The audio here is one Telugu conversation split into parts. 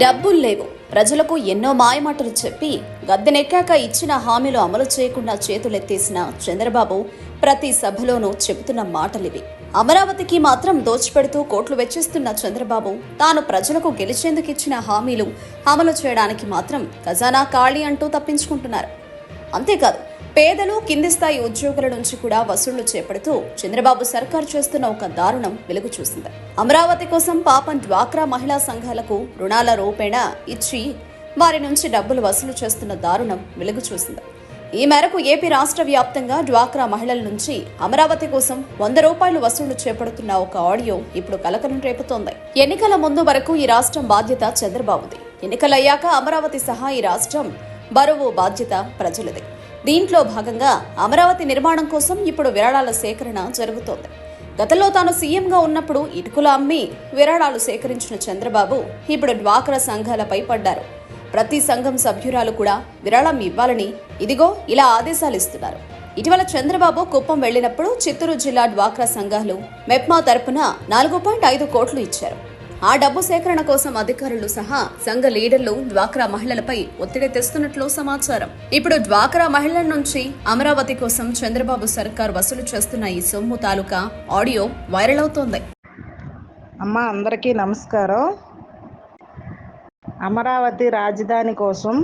డబ్బులు లేవు. ప్రజలకు ఎన్నో మాయమాటలు చెప్పి గద్దెనెక్కాక ఇచ్చిన హామీలు అమలు చేయకుండా చేతులెత్తేసిన చంద్రబాబు ప్రతి సభలోనూ చెబుతున్న మాటలివి. అమరావతికి మాత్రం దోచిపెడుతూ కోట్లు వెచ్చిస్తున్న చంద్రబాబు తాను ప్రజలకు గెలిచేందుకు ఇచ్చిన హామీలు అమలు చేయడానికి మాత్రం ఖజానా ఖాళీ అంటూ తప్పించుకుంటున్నారు. అంతేకాదు పేదలు కింది స్థాయి ఉద్యోగుల నుంచి కూడా వసూళ్ళు చేపడుతూ చంద్రబాబు సర్కార్ చేస్తున్న ఒక దారుణం వెలుగు చూసింది. అమరావతి కోసం పాపం డ్వాక్రా మహిళా సంఘాలకు రుణాల రూపేణా ఇచ్చి వారి నుంచి డబ్బులు వసూలు చేస్తున్న దారుణం వెలుగు చూసింది. ఈ మేరకు ఏపీ రాష్ట్ర వ్యాప్తంగా డ్వాక్రా మహిళల నుంచి అమరావతి కోసం వంద రూపాయలు వసూళ్ళు చేపడుతున్న ఒక ఆడియో ఇప్పుడు కలకలం రేపుతోంది. ఎన్నికల ముందు వరకు ఈ రాష్ట్రం బాధ్యత చంద్రబాబుది. ఎన్నికలయ్యాక అమరావతి సహా ఈ రాష్ట్రం బరువు బాధ్యత ప్రజలది. దీంట్లో భాగంగా అమరావతి నిర్మాణం కోసం ఇప్పుడు విరాళాల సేకరణ జరుగుతోంది. గతంలో తాను సీఎంగా ఉన్నప్పుడు ఇటుకలు అమ్మి విరాళాలు సేకరించిన చంద్రబాబు ఇప్పుడు డ్వాక్రా సంఘాలపై పడ్డారు. ప్రతి సంఘం సభ్యురాలు కూడా విరాళం ఇవ్వాలని ఇదిగో ఇలా ఆదేశాలు ఇస్తున్నారు ఇటీవల చంద్రబాబు కుప్పం వెళ్ళినప్పుడు చిత్తూరు జిల్లా డ్వాక్రా సంఘాలు మెప్మా తరపున నాలుగు పాయింట్ ఐదు కోట్లు ఇచ్చారు. ఆ డబ్బు సేకరణ కోసం అధికారులు సహా సంఘ లీడర్లు డ్వాక్రా మహిళలపై ఒత్తిడి తెస్తున్నట్లు సమాచారం. ఇప్పుడు డ్వాక్రా మహిళల నుంచి అమరావతి కోసం చంద్రబాబు సర్కార్ వసూలు చేస్తున్న ఈ సొమ్ము తాలూకా ఆడియో వైరల్ అవుతోంది. అమ్మ అందరికీ నమస్కారం. అమరావతి రాజధాని కోసం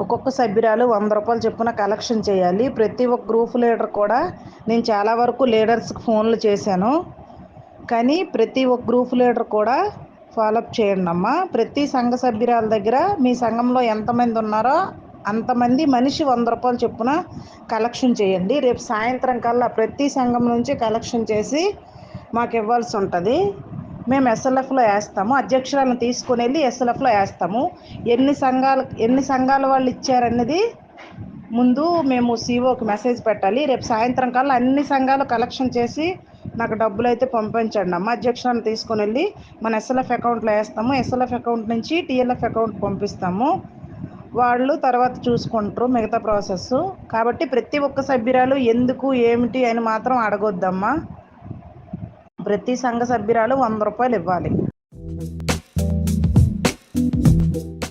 ఒక్కొక్క సభ్యురాలు వంద రూపాయలు చొప్పున కలెక్షన్ చేయాలి. ప్రతి ఒక్క గ్రూప్ లీడర్ కూడా నేను చాలా వరకు లీడర్స్కి ఫోన్లు చేశాను. కానీ ప్రతి ఒక్క గ్రూప్ లీడర్ కూడా ఫాలోఅప్ చేయండి అమ్మ. ప్రతి సంఘ సభ్యురాల దగ్గర మీ సంఘంలో ఎంతమంది ఉన్నారో అంతమంది మనిషి వంద రూపాయలు చొప్పున కలెక్షన్ చేయండి. రేపు సాయంత్రం కల్లా ప్రతి సంఘం నుంచి కలెక్షన్ చేసి మాకు ఇవ్వాల్సి ఉంటుంది. మేము ఎస్ఎల్ఎఫ్లో వేస్తాము. అధ్యక్షురాలను తీసుకుని వెళ్ళి ఎస్ఎల్ఎఫ్లో వేస్తాము. ఎన్ని సంఘాలు ఎన్ని సంఘాల వాళ్ళు ఇచ్చారన్నది ముందు మేము సీఓకి మెసేజ్ పెట్టాలి. రేపు సాయంత్రం కల్లా అన్ని సంఘాలు కలెక్షన్ చేసి నాకు డబ్బులు అయితే పంపించండి. అమ్మ అధ్యక్షురాలను తీసుకుని వెళ్ళి మన ఎస్ఎల్ఎఫ్ అకౌంట్లో వేస్తాము. ఎస్ఎల్ఎఫ్ అకౌంట్ నుంచి టీఎల్ఎఫ్ అకౌంట్ పంపిస్తాము. వాళ్ళు తర్వాత చూసుకుంటారు మిగతా ప్రాసెస్. కాబట్టి ప్రతి ఒక్క సభ్యురాలు ఎందుకు ఏమిటి అని మాత్రం అడగొద్దమ్మా. ప్రతి సంఘ సభ్యురాలు వంద రూపాయలు ఇవ్వాలి.